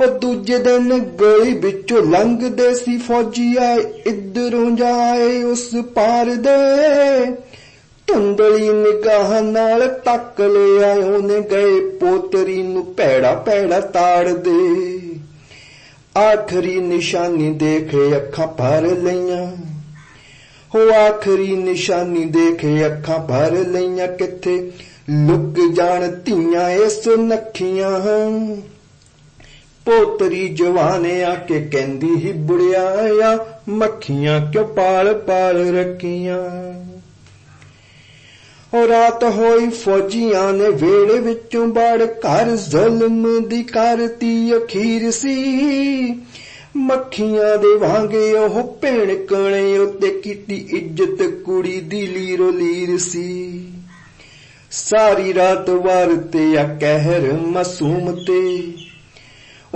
ਉਹ ਦੂਜੇ ਦਿਨ ਗਲੀ ਵਿੱਚੋਂ ਲੰਘਦੇ ਸੀ ਫੌਜੀ ਆਏ, ਇਧਰੋਂ ਜਾਏ ਉਸ ਪਾਰ ਦੇ। ਧੁੰਦਲੀ ਨਿਗਾਹ ਨਾਲ ਤੱਕ ਲਿਆ ਉਹਨੇ ਗਏ ਪੋਤਰੀ ਨੂੰ ਭੈੜਾ ਭੈੜਾ ਤਾੜਦੇ ਆਖਰੀ ਨਿਸ਼ਾਨੀ ਦੇਖੇ ਅੱਖਾਂ ਭਰ ਲਈਆਂ। ਹੋ ਆਖਰੀ ਨਿਸ਼ਾਨੀ ਦੇਖੇ ਅੱਖਾਂ ਭਰ ਲਈਆਂ, ਕਿੱਥੇ ਲੁਕ ਜਾਣ ਧੀਆਂ ਇਸ ਨੱਖੀਆਂ। ਪੋਤਰੀ ਜਵਾਨੇ ਆ ਕੇ ਕਹਿੰਦੀ ਹੀ ਬੁੜਿਆ ਮੱਖੀਆਂ ਕਿਉਂ ਪਾਲ ਪਾਲ ਰੱਖੀਆਂ? ਉਹ ਰਾਤ ਹੋਈ, ਫੌਜੀਆਂ ਨੇ ਵੇੜੇ ਵਿੱਚੋਂ ਬੜ ਘਰ ਜ਼ੁਲਮ ਦੀ ਕਰਤੀ ਅਖੀਰ ਸੀ। ਮੱਖੀਆਂ ਦੇ ਵਾਂਗੇ ਉਹ ਭਿਣਕਣੇ ਉੱਤੇ ਕੀਤੀ ਇੱਜ਼ਤ ਕੁੜੀ ਦੀ ਲੀਰੋ ਲੀਰ ਸੀ। ਸਾਰੀ ਰਾਤ ਵਾਰ ਤੇ ਆ ਕਹਿਰ ਮਾਸੂਮ ਤੇ।